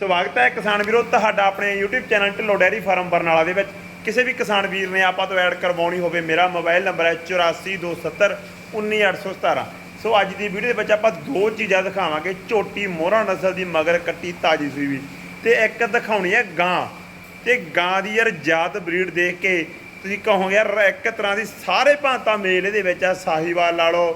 ਸਵਾਗਤ ਹੈ ਕਿਸਾਨ ਵੀਰੋ, ਤੁਹਾਡਾ ਆਪਣੇ YouTube channel Dhillon dairy farm Barnala ਦੇ ਵਿੱਚ। ਕਿਸੇ ਵੀ ਕਿਸਾਨ ਵੀਰ ਨੇ ਆਪਾਂ ਤੋਂ ਐਡ ਕਰਵਾਉਣੀ ਹੋਵੇ, ਮੇਰਾ ਮੋਬਾਈਲ ਨੰਬਰ ਹੈ 8427 19817 ਸੋ ਅੱਜ ਦੀ ਵੀਡੀਓ ਦੇ ਵਿੱਚ ਆਪਾਂ ਦੋ ਚੀਜ਼ਾਂ ਦਿਖਾਵਾਂਗੇ, ਝੋਟੀ ਮੋਹਰਾ ਨਸਲ ਦੀ ਮਗਰ ਕੱਟੀ ਤਾਜੀ ਸੂਈ ਵੀ। ਤੇ ਇੱਕ ਦਿਖਾਉਣੀ ਹੈ ਗਾਂ। ਤੇ ਗਾਂ ਦੀ ਯਾਰ ਜਾਤ ਬਰੀਡ ਦੇਖ ਕੇ ਤੁਸੀਂ ਕਹੋਗੇ, ਯਾਰ ਇੱਕ ਤਰ੍ਹਾਂ ਦੀ ਸਾਰੇ ਭਾਂਤਾਂ ਮੇਲ ਇਹਦੇ ਵਿੱਚ ਆ, ਸਾਹੀਵਾਲ ਲਾ ਲਓ,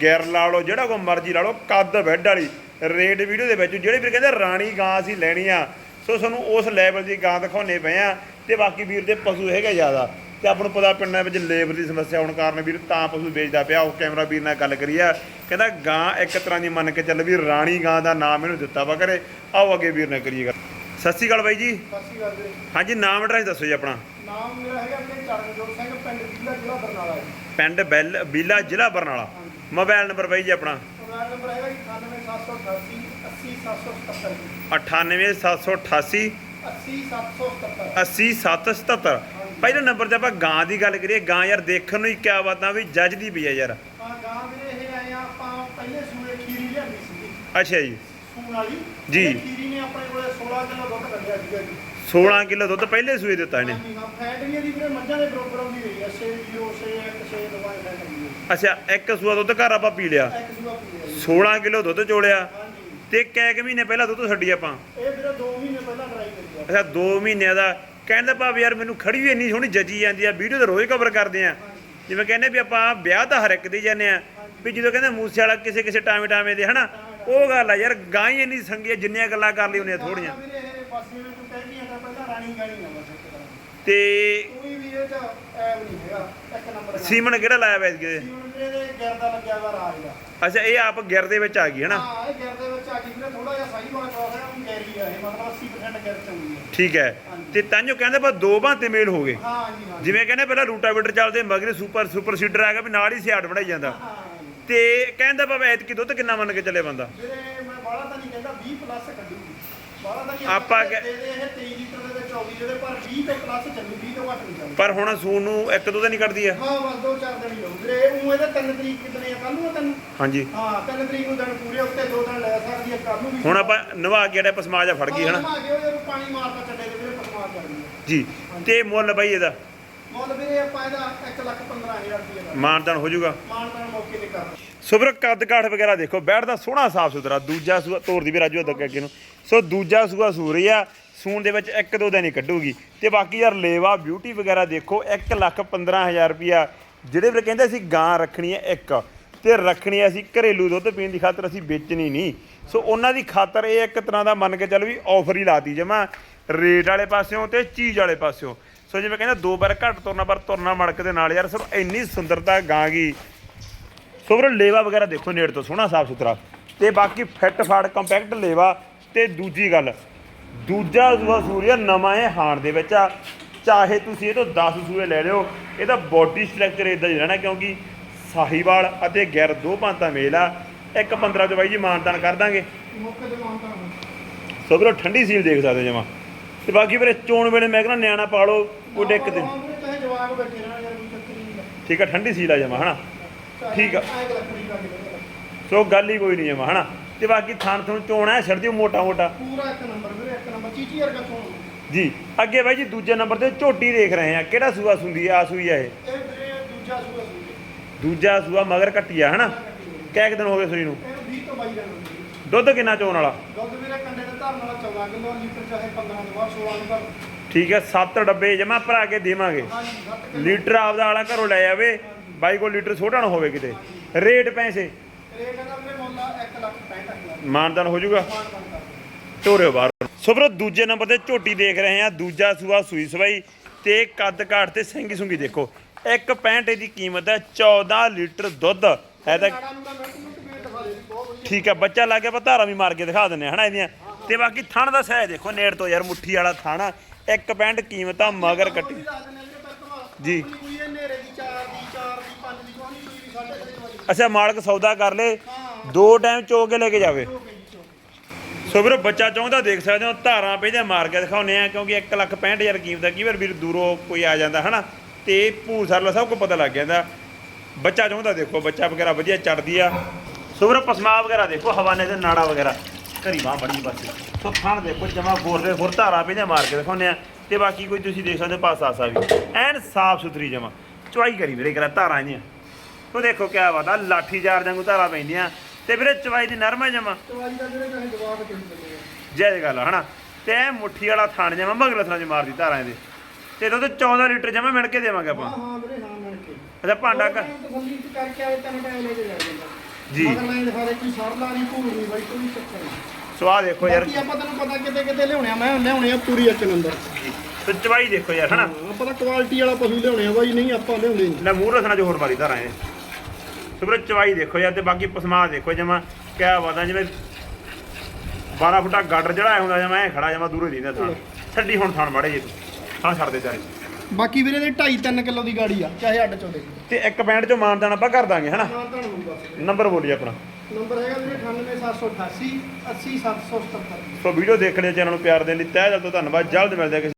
ਗਿਰ ਲਾ ਲਓ, ਜਿਹੜਾ ਕੋ ਮਰਜ਼ੀ ਲਾ ਲਓ, ਕੱਦ, ਬੈੱਡ ਵਾਲੀ। ਰੇਟ ਵੀਡੀਓ ਦੇ ਵਿੱਚ ਜਿਹੜੇ ਵੀਰ ਕਹਿੰਦੇ ਰਾਣੀ ਗਾਂ ਅਸੀਂ ਲੈਣੀ ਆ ਸੋ ਸਾਨੂੰ ਉਸ ਲੈਵਲ ਦੀ ਗਾਂ ਦਿਖਾਉਣੇ ਪਏ ਆ ਤੇ ਬਾਕੀ ਵੀਰ ਦੇ ਪਸ਼ੂ ਹੈਗੇ ਜ਼ਿਆਦਾ ਤੇ ਆਪਾਂ ਨੂੰ ਪਤਾ ਪਿੰਡਾਂ ਵਿੱਚ ਲੇਬਰ ਦੀ ਸਮੱਸਿਆ ਹੋਣ ਕਾਰਨ ਵੀਰ ਤਾਂ ਪਸ਼ੂ ਵੇਚਦਾ ਪਿਆ ਉਹ ਕੈਮਰਾ ਵੀਰ ਨਾਲ ਗੱਲ ਕਰੀ ਆ ਕਹਿੰਦਾ ਗਾਂ ਇੱਕ ਤਰ੍ਹਾਂ ਦੀ ਮੰਨ ਕੇ ਚੱਲ ਵੀ ਰਾਣੀ ਗਾਂ ਦਾ ਨਾਮ ਇਹਨੂੰ ਦਿੱਤਾ ਵਾ ਕਰੇ ਆਓ ਅੱਗੇ ਵੀਰ ਨਾਲ ਕਰੀਏ ਗੱਲ। ਸਤਿ ਸ਼੍ਰੀ ਅਕਾਲ ਬਾਈ ਜੀ। ਸਤਿ ਸ਼੍ਰੀ ਅਕਾਲ ਹਾਂਜੀ ਨਾਮ ਐਡਰੈਸ ਦੱਸੋ ਜੀ ਆਪਣਾ। ਨਾਮ ਮੇਰਾ ਹੈਗਾ ਵੀਰੇ ਚਰਨਜੋਤ ਸਿੰਘ ਪਿੰਡ ਜ਼ਿਲ੍ਹਾ ਜ਼ਿਲ੍ਹਾ ਬਰਨਾਲਾ ਜੀ। ਪਿੰਡ ਬੈਲ ਬੀਲਾ ਜ਼ਿਲ੍ਹਾ ਬਰਨਾਲਾ। ਮੋਬਾਈਲ ਨੰਬਰ ਬਾਈ ਜੀ ਆਪਣਾ। ਮੋਬਾਈਲ ਨੰਬਰ ਹੈਗਾ ਜੀ 98788 80777 98788 80777 80777 ਪਹਿਲੇ ਨੰਬਰ ਤੇ ਆਪਾਂ ਗਾਂ ਦੀ ਗੱਲ ਕਰੀਏ ਗਾਂ ਯਾਰ ਦੇਖਣ ਨੂੰ ਹੀ ਕਿਆ ਬਾਤਾਂ ਵੀ ਜੱਜ ਦੀ ਪਈ ਆ ਯਾਰ। ਹਾਂ ਗਾਂ ਵੀਰੇ ਇਹ ਆਏ ਆ ਆਪਾਂ ਪਹਿਲੇ ਸੂਏ ਖੀਰੀ ਲਿਆਂਦੀ ਸੀਗੀ। ਅੱਛਾ ਜੀ। ਸੂਣ ਵਾਲੀ। ਜੀ। ਇਹ ਖੀਰੀ ਨੇ ਆਪਣੇ ਕੋਲੇ 16 ਕਿਲੋ ਦੁੱਧ ਕੱਢਿਆ ਸੀਗਾ ਜੀ। 16 ਕਿਲੋ ਦੁੱਧ ਪਹਿਲੇ ਸੂਏ ਦਿੱਤਾ ਇਹਨੇ। ਹਾਂਜੀ ਹਾਂ ਫੈਟ ਵੀ ਇਹਦੀ ਵੀਰੇ ਮੱਝਾਂ ਦੇ ਬਰੋਬਰ ਆਉਂਦੀ ਰਹੀ ਹੈ 6 0 6 1 6 ਦਵਾਈ ਲੈ ਕਰੀ ਹੈ ਅੱਛਾ ਇੱਕ ਸੂਆ ਦੁੱਧ ਘਰ ਆਪਾਂ ਪੀ ਲਿਆ। ਇੱਕ ਸੂਆ ਪੀ ਲਿਆ। ਜੀ 16 ਕਿਲੋ ਦੁੱਧ ਚੋਲਿਆ ਤੇ ਕੈ ਕੁ ਮਹੀਨੇ ਪਹਿਲਾਂ ਦੁੱਧ ਛੱਡੀ ਆਪਾਂ। ਇਹ ਵੀਰੇ 2 ਮਹੀਨੇ ਪਹਿਲਾਂ ਟਰਾਈ ਕਰੀ ਆ। ਅੱਛਾ 2 ਮਹੀਨਿਆਂ ਦਾ। ਕਹਿੰਦਾ ਭਾਵੇਂ ਯਾਰ ਮੈਨੂੰ ਖੜੀ ਵੀ ਇੰਨੀ ਸੋਹਣੀ ਜੱਜੀ ਜਾਂਦੀ ਆ ਵੀਡੀਓ ਤਾਂ ਰੋਜ਼ ਕਵਰ ਕਰਦੇ ਆ। ਜਿਵੇਂ ਕਹਿੰਦੇ ਵੀ ਆਪਾਂ ਵਿਆਹ ਤਾਂ ਹਰ ਇੱਕ ਦੇ ਜਾਂਦੇ ਆ ਵੀ ਜਦੋਂ ਕਹਿੰਦੇ ਮੂਸੇ ਵਾਲਾ ਕਿਸੇ ਕਿਸੇ ਟਾਵੇਂ ਟਾਵੇਂ ਦੇ ਹਨਾ? ਉਹ ਗੱਲ ਆ ਯਾਰ ਗਾਂ ਹੀ ਇੰਨੀ ਸੰਗੀ ਜਿੰਨੀਆਂ ਗੱਲਾਂ ਕਰ ਲਈ ਉਹਨੇ ਥੋੜੀਆਂ ਵੀਰੇ ਇਹ ਬਸ ਜਿਵੇਂ ਤੂੰ ਕਹਿੰਦੀ ਆ ਤਾਂ ਪਹਿਲਾਂ ਰਾਣੀ ਗਾਣੀ ਆ ਬਸ। ਇੱਕ ਤਰ੍ਹਾਂ ਦੀ। ਤੇ ਕੋਈ ਵੀ ਇਹ ਚ ਐਬ ਨਹੀਂ ਹੈਗਾ ਇੱਕ ਨੰਬਰ ਦਾ ਸੀਮਨ ਕਿਹੜਾ ਲਾਇਆ ਵੈਸ ਕੇ ਸੀਮਨ ਵੀਰੇ ਦੇ ਗਿਰ ਦਾ ਲੱਗਿਆ ਵਾ ਰਾਜ ਦਾ। ਅੱਛਾ ਇਹ ਆਪ ਗਿਰ ਦੇ ਵਿੱਚ ਆ ਗਈ ਹਨਾ? ਹਾਂ ਇਹ ਗਿਰ ਦੇ ਵਿੱਚ ਆ ਗਈ ਵੀਰੇ ਥੋੜਾ ਜਿਹਾ ਸਹੀ ਵਾਲਾ ਕਰਾਸ ਹੈ ਉਹ ਗੈਰੀ ਆ ਇਹ ਮਤਲਬ 80% ਗਿਰ ਚੰਗੀ ਹੈ। ਠੀਕ ਹੈ। ਤੇ ਤਾਂਜੋ ਕਹਿੰਦੇ ਬਸ ਦੋ ਬਾਂਤੇ ਮੇਲ ਹੋ ਗਏ। ਹਾਂ ਜੀ ਹਾਂ। ਜਿਵੇਂ ਕਹਿੰਦੇ ਪਹਿਲਾਂ ਰੂਟਾਵੇਟਰ ਚੱਲਦੇ ਮਗਰੇ ਸੁਪਰ ਸੁਪਰ ਸੀਡਰ ਆ ਗਿਆ ਵੀ ਨਾਲ ਹੀ ਸਿਆੜ ਬਣਾਈ ਜਾਂਦਾ। ਹਾਂ ਜੀ। ਤੇ ਕਹਿੰਦਾ ਬਾਬਾ ਐਤਕੀ ਦੁੱਧ ਕਿੰਨਾ ਮੰਨ ਕੇ ਚੱਲੇ ਬੰਦਾ? ਵੀਰੇ ਮੈਂ ਬਾਹਲਾ ਤਾਂ ਨਹੀਂ ਕਹਿੰਦਾ 20 ਪਲੱਸ ਕੱਢੂਗੀ। ਬਾਹਲਾ ਤਾਂ ਨਹੀਂ ਆਪਾਂ ਕਹਿੰਦਾ ਕਹਿ- ਦੇ ਦੇ ਇਹ 23 ਲੀਟਰ ਦੇ ਪਰ 20 ਤੋਂ ਪਲੱਸ ਚੱਲੂ 20 ਤੋਂ ਘੱਟ ਨਹੀਂ ਚੱਲੂ। ਪਰ ਹੁਣ ਸੂਨ ਨੂੰ ਇੱਕ ਦੋ ਦਿਨ ਨਹੀਂ ਕੱਢਦੀ ਆ। ਹਾਂ ਬਸ ਦੋ ਚਾਰ ਦਿਨ ਹੀ ਹੋਊ। ਵੀਰੇ ਉਹ ਇਹਦੇ 3 ਤਰੀਕ ਕਿਤਨੇ ਆ ਕੱਲ ਨੂੰ ਆ ਤੈਨੂੰ? ਹਾਂਜੀ। ਹਾਂ 3 ਤਰੀਕ ਨੂੰ ਦਿਨ ਪੂਰੇ ਉੱਤੇ ਦੋ ਦਿਨ ਲੈ ਸਕਦੀ ਹੈ ਕੱਲ ਨੂੰ ਵੀ। ਹੁਣ ਆਪਾਂ ਨਵਾ ਕੇ ਜਿਹੜਾ ਪਸਮਾ ਜਾ ਫੜ ਗਈ ਹਨਾ? ਹਾਂ ਗਿਆ ਉਹ ਪਾਣੀ ਮਾਰਦਾ ਚੱਲੇ ਦੇ ਵੀਰੇ ਪਸਮਾ ਕਰਦੀ ਹੈ ਜੀ ਤੇ ਮੁੱਲ ਬਾਈ ਇਹਦਾ? ਮੁੱਲ ਵੀਰੇ ਆਪਾਂ ਇਹਦਾ 1 ਲੱਖ 15000 ਰੁਪਏ ਦਾ। ਮਾਨਦਾਨ ਹੋ ਜਾਊਗਾ। ਮਾਨਦਾਨ ਮੌਕੇ ਤੇ ਕਰ ਸੁਬਰ ਕੱਦ ਕਾਠ ਵਗੈਰਾ ਦੇਖੋ ਬੈਠਦਾ ਸੋਹਣਾ ਸਾਫ਼ ਸੁਥਰਾ ਦੂਜਾ ਸੂਆ ਤੋਰਦੀ ਵੀ ਰਾਜੂ ਅੱਗੇ ਅੱਗੇ ਨੂੰ। ਸੋ ਦੂਜਾ ਸੂਆ ਸੂ ਰਹੀ ਆ ਸੂਣ ਦੇ ਵਿੱਚ ਇੱਕ ਦੋ ਦਿਨ ਹੀ ਕੱਢੂਗੀ। ਤੇ ਬਾਕੀ ਯਾਰ ਲੇਵਾ ਬਿਊਟੀ ਵਗੈਰਾ ਦੇਖੋ 1 ਲੱਖ 15000 ਰੁਪਿਆ ਜਿਹੜੇ ਵੀਰ ਕਹਿੰਦੇ ਅਸੀਂ ਗਾਂ ਰੱਖਣੀ ਹੈ ਇੱਕ, ਤੇ ਰੱਖਣੀ ਹੈ ਅਸੀਂ ਘਰੇਲੂ ਦੁੱਧ ਪੀਣ ਦੀ ਖਾਤਰ ਅਸੀਂ ਵੇਚਣੀ ਨਹੀਂ। ਸੋ ਉਹਨਾਂ ਦੀ ਖਾਤਰ ਇਹ ਇੱਕ ਤਰ੍ਹਾਂ ਦਾ ਮੰਨ ਕੇ ਚੱਲ ਵੀ ਆਫਰ ਹੀ ਲਾਤੀ ਜਮਾ। ਰੇਟ ਵਾਲੇ ਪਾਸਿਓਂ ਤੇ ਚੀਜ਼ ਵਾਲੇ ਪਾਸਿਓਂ। ਸੋ ਜਿਵੇਂ ਕਹਿੰਦਾ ਦੋ ਵਾਰ ਘੱਟ, ਤੁਰਨਾ ਪਰ ਤੁਰਨਾ ਮੜਕ ਦੇ ਨਾਲ ਯਾਰ ਸਰ ਇੰਨੀ ਸੁੰਦਰਤਾ ਗਾਂ ਗਈ ਸੋ ਵੀਰੋ ਲੇਵਾ ਵਗੈਰਾ ਦੇਖੋ ਨੇੜ ਤੋਂ ਸੋਹਣਾ ਸਾਫ਼ ਸੁਥਰਾ। ਤੇ ਬਾਕੀ ਫਿੱਟ ਫਾੜ ਕੰਪੈਕਟ ਲੇਵਾ ਤੇ ਦੂਜੀ ਗੱਲ ਦੂਜਾ ਸੂਆ ਸੂਰੀਆ ਨਵਾਂ ਇਹ ਹਾਣ ਦੇ ਵਿੱਚ ਆ। ਚਾਹੇ ਤੁਸੀਂ ਇਹ ਤੋਂ 10 ਸੂਏ ਲੈ ਲਿਓ ਇਹਦਾ ਬੋਡੀ ਸਟਰਕਚਰ ਇਦਾਂ ਹੀ ਰਹਿਣਾ ਕਿਉਂਕਿ ਸਾਹੀਵਾਲ ਅਤੇ ਗਿਰ ਦੋ ਭਾਂਤਾ ਮੇਲ ਆ। ਇੱਕ 15 ਚ ਬਾਈ ਜੀ ਮਾਨਤਾਨ ਕਰ ਦਾਂਗੇ। ਮੌਕੇ ਤੇ ਮਾਨਦਾਨ ਸੋ ਵੀਰੋ ਠੰਡੀ ਸੀਲ ਦੇਖ ਸਕਦੇ ਜਮਾ। ਤੇ ਬਾਕੀ ਵੀਰੇ ਚੋਣ ਵੇਲੇ ਮੈਂ ਕਹਿੰਦਾ ਨਿਆਣਾ ਪਾ ਲਓ ਕੋਈ ਡਿੱਕ ਹਾਂ ਹੁੰਦਾ ਠੀਕ ਆ ਠੰਡੀ ਸੀਲ ਆ ਜਮਾ ਹਨਾ? ਠੀਕ ਆ। ਸੋ ਗੱਲ ਹੀ ਕੋਈ ਨਹੀਂ ਜਮਾ ਹਨਾ? ਤੇ ਬਾਕੀ ਥਣ ਥਣ ਚੋਣਾ ਛੱਡ ਦਿਓ ਮੋਟਾ ਮੋਟਾ ਪੂਰਾ ਇੱਕ ਨੰਬਰ ਨੰਬਰ ਚੀਚੀ ਵਰਗਾ ਚੋਣ ਜੀ ਅੱਗੇ ਬਾਈ ਜੀ ਦੂਜੇ ਨੰਬਰ ਤੇ ਝੋਟੀ ਦੇਖ ਰਹੇ ਆ ਕਿਹੜਾ ਸੂਆ ਸੁੰਦੀ ਆ ਸੂਈ ਆ ਇਹ? ਇਹ ਵੀਰੇ ਦੂਜਾ ਸੂਆ ਸੂਏ ਦੂਜਾ ਸੂਆ ਮਗਰ ਕੱਟੀ ਆ ਹਨਾ? ਕਿੰਨੇ ਦਿਨ ਹੋ ਗਏ ਸੂਈ ਨੂੰ? ਇਹਨੂੰ 20 ਤੋਂ 22 ਦਿਨ ਹੋ ਗਏ। ਦੁੱਧ ਕਿੰਨਾ ਚੋਣ ਵਾਲਾ? ਦੁੱਧ ਵੀਰੇ ਕੰਡੇ ਦੇ ਧਰਨ ਵਾਲਾ 14 ਕਿਲੋ ਲੀਟਰ ਚਾਹੇ 15 ਤੋਂ ਬਾਅਦ 16 ਨੂੰ ਕਰ ਠੀਕ ਹੈ 7 ਡੱਬੇ ਜਮਾ ਭਰਾ ਕੇ ਦੇਵਾਂਗੇ। ਹਾਂਜੀ 7 ਕਿਲੋ। ਲੀਟਰ ਆਪਦਾ ਵਾਲਾ ਘਰੋਂ ਲੈ ਜਾਵੇ ਬਾਈ ਕੋਲ ਲੀਟਰ ਛੋਟਾ ਨਾ ਹੋਵੇ ਕਿਤੇ। ਰੇਟ ਪੈਸੇ? ਰੇਟ ਇਹਦਾ ਵੀਰੇ ਮੁੱਲ ਆ 1 ਲੱਖ 65000 ਮਾਨਦਾਨ ਹੋ ਜਾਊਗਾ? ਤੋਰਿਓ ਬਾਹਰ ਸੁਬਰ ਦੂਜੇ ਨੰਬਰ ਤੇ ਝੋਟੀ ਦੇਖ ਰਹੇ ਆ ਦੂਜਾ ਸੂਆ ਸੂਈ ਸਵਾਈ ਤੇ ਕੱਦ ਕਾਠ ਤੇ ਸਿੰਗੀ ਸੁੰਗੀ ਦੇਖੋ। 1.65 ਦੀ ਕੀਮਤ ਹੈ 14 ਲੀਟਰ ਦੁੱਧ। ਹੈ ਤਾਂ ਠੀਕ ਹੈ, ਬੱਚਾ ਲੱਗ ਗਿਆ ਪਰ ਧਾਰਾਂ ਵੀ ਮਾਰ ਕੇ ਦਿਖਾ ਦਿੰਨੇ ਆ ਹਨਾ ਇਹਦੀਆਂ। ਤੇ ਬਾਕੀ ਥਣ ਦਾ ਸਹਿ ਦੇਖੋ, ਨੇੜ ਤੋਂ ਯਾਰ ਮੁੱਠੀ ਵਾਲਾ ਥਣ 1.65 ਕੀਮਤ ਆ, ਮਗਰ ਕੱਟੀ। ਜੀ। ਅੱਛਾ, ਮਾਲਕ ਸੌਦਾ ਕਰ ਲੇ। ਦੋ ਟਾਈਮ ਚੋ ਕੇ ਲੈ ਕੇ ਜਾਵੇ। ਸੋ ਵੀਰੋ, ਬੱਚਾ ਚਾਹੁੰਦਾ ਦੇਖ ਸਕਦੇ ਹੋ, ਧਾਰਾਂ ਪਹਿਲਾਂ ਮਾਰ ਕੇ ਦਿਖਾਉਨੇ ਆ ਕਿਉਂਕਿ 1 ਲੱਖ 65000 ਕੀਮਤ ਹੈ ਕੀ ਵਾਰ ਵੀਰ ਦੂਰੋਂ ਕੋਈ ਆ ਜਾਂਦਾ, ਹਨਾ? ਤੇ ਭੂਰ ਸਰਲਾ ਸਭ ਕੁਝ ਪਤਾ ਲੱਗ ਜਾਂਦਾ। ਬੱਚਾ ਚਾਹੁੰਦਾ ਦੇਖੋ, ਬੱਚਾ ਵਗੈਰਾ ਵਧੀਆ ਚੜਦੀ ਆ। ਸੋ ਵੀਰੋ, ਪਸਮਾ ਵਗੈਰਾ ਦੇਖੋ ਹਵਾਨੇ ਦੇ ਨਾੜਾ ਵਗੈਰਾ। ਘਰੀ ਬਾਹ ਬੜੀ ਬਸ। ਸੋ ਥਣ ਦੇਖੋ, ਜਮਾ ਗੋਰ ਦੇ, ਹੋਰ ਧਾਰਾਂ ਪੈਂਦੇ ਮਾਰ ਕੇ ਦਿਖਾਉਂਦੇ ਆ ਤੇ ਬਾਕੀ ਕੋਈ ਤੁਸੀਂ ਦੇਖ ਸਕਦੇ ਹੋ ਪਾਸ ਆਸਾ ਵੀ ਐਨ ਸਾਫ਼ ਸੁਥਰੀ ਜਮਾ। ਚੁਆਈ ਕਰੀ ਵੀਰੇ ਕਰਾ ਧਾਰਾਂ ਜੀਆਂ ਉਹ ਦੇਖੋ ਕਿਆ ਬਾਤ ਆ, ਲਾਠੀ ਚਾਰ ਵਾਂਗੂ ਧਾਰਾਂ ਪੈਂਦੀਆਂ। ਤੇ ਵੀਰੇ ਚੁਆਈ ਦੀ ਨਰਮ ਹੈ ਜਮਾ। ਚਵਾਈ ਦਾ ਜਿਹੜੇ ਕਹੇ ਦਿੰਦੇ ਆ? ਜੈ ਗੱਲ ਆ, ਹਨਾ? ਤੇ ਐ ਮੁੱਠੀ ਵਾਲਾ ਥਣ ਜਮਾ ਮਗਲ ਥਣਾ ਚ ਮਾਰਦੀ ਧਾਰਾਂ ਇਹਦੇ ਤੇ ਦੁੱਧ 14 ਲੀਟਰ ਜਮਾ ਮਿਣ ਕੇ ਦੇਵਾਂਗੇ ਆਪਾਂ। ਹਾਂ ਹਾਂ ਵੀਰੇ ਹਾਂ ਮਿਲ ਕੇ। ਅੱਛਾ ਭਾਂਡਾ ਦੋ ਕ ਟਾਈਮ ਤਸੱਲੀ ਚ ਕਰਕੇ ਆਏ ਤਿੰਨ ਟਾਈਮ ਲੈ ਕੇ ਜਾ ਜਾਂਦਾ ਜੀ। ਮਗਰ ਦਿਖਾ ਕੋਈ ਸਰਲਾ ਨਹੀਂ ਭੂਲ ਨਹੀਂ ਬਾਈ ਕੋਈ ਚੱਕਰ ਨਹੀਂ। ਸੋ ਆਹ ਦੇਖੋ ਯਾਰ। ਬਾਕੀ ਆਪਾਂ ਤੈਨੂੰ ਪਤਾ ਕਿਤੇ ਕਿਤੇ ਲਿਆਉਣੇ ਆ ਮੈਂ ਲਿਆਉਣੇ ਆ ਪੂਰੀ ਇੱਕ ਨੰਬਰ ਤੇ ਚਵਾਈ ਦੇਖੋ ਯਾਰ ਹਨਾ? ਆਪਾਂ ਤਾਂ ਕੁਆਲਿਟੀ ਵਾਲਾ ਪਸ਼ੂ ਲਿਆਉਣੇ ਆ ਬਾਈ ਨਹੀਂ ਆਪਾਂ ਲਿਆਉਂਦੇ ਨਾ ਮੂੰਹ ਰਸਣਾ ਚ ਹੋਰ ਮਾਰੀ ਧਾਰਾਂ ਇਹ ਤੇ ਵੀਰੇ ਚਵਾਈ ਦੇਖੋ ਯਾਰ ਤੇ ਬਾਕੀ ਪਸਮਾ ਦੇਖੋ ਜਮਾ ਕਿਆ ਬਾਤਾਂ ਜਿਵੇਂ 12 ਫੁੱਟਾ ਗਾਡਰ ਜਿਹੜਾ ਹੁੰਦਾ ਜਮਾ ਐ ਖੜਾ ਜਮਾ ਦੂਰੋਂ ਦਿੰਦਾ ਥਣ ਛੱਡੀ ਹੁਣ ਥਣ ਮੜੇ ਜੇ ਥਣ ਛੱਡ ਦੇ ਚਾਰੇ ਬਾਕੀ ਵੀਰੇ ਦੇ 2.5 3 ਕਿਲੋ ਦੀ ਗਾੜੀ ਆ ਚਾਹੇ ਅੱਡ ਚੋਂ ਦੇ। ਤੇ ਇੱਕ ਪੈਂਟ ਚੋਂ ਮਾਨਦਾਨ ਆਪਾਂ ਕਰ ਦਾਂਗੇ ਹਨਾ? ਨੰਬਰ ਬੋਲੀ ਆਪਣਾ। ਨੰਬਰ ਹੈਗਾ ਵੀਰੇ 98788 80777 ਸੋ ਵੀਡੀਓ ਦੇਖਣ ਦੇ ਚੈਨਲ ਨੂੰ ਪਿਆਰ ਦੇਣ ਲਈ ਤਹਿ ਦਿਲ ਤੋਂ ਧੰਨਵਾਦ ਜਲਦ ਮਿਲਦੇ ਕਿਸੇ